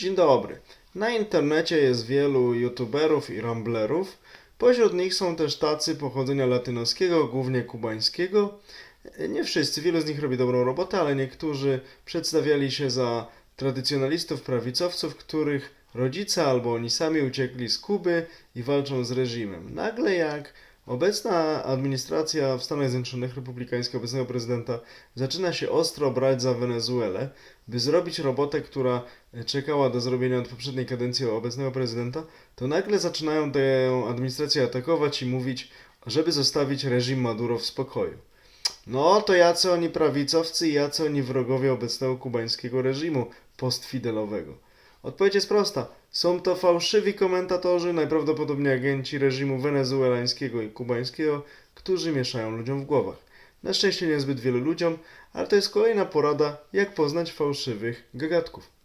Dzień dobry. Na internecie jest wielu youtuberów i ramblerów. Pośród nich są też tacy pochodzenia latynoskiego, głównie kubańskiego. Nie wszyscy, wielu z nich robi dobrą robotę, ale niektórzy przedstawiali się za tradycjonalistów, prawicowców, których rodzice albo oni sami uciekli z Kuby i walczą z reżimem. Nagle jak obecna administracja w Stanach Zjednoczonych, republikańska obecnego prezydenta, zaczyna się ostro brać za Wenezuelę, by zrobić robotę, która czekała do zrobienia od poprzedniej kadencji obecnego prezydenta, to nagle zaczynają tę administrację atakować i mówić, żeby zostawić reżim Maduro w spokoju. No to jacy oni prawicowcy i jacy oni wrogowie obecnego kubańskiego reżimu postfidelowego. Odpowiedź jest prosta. Są to fałszywi komentatorzy, najprawdopodobniej agenci reżimu wenezuelańskiego i kubańskiego, którzy mieszają ludziom w głowach. Na szczęście niezbyt wielu ludziom, ale to jest kolejna porada, jak poznać fałszywych gagatków.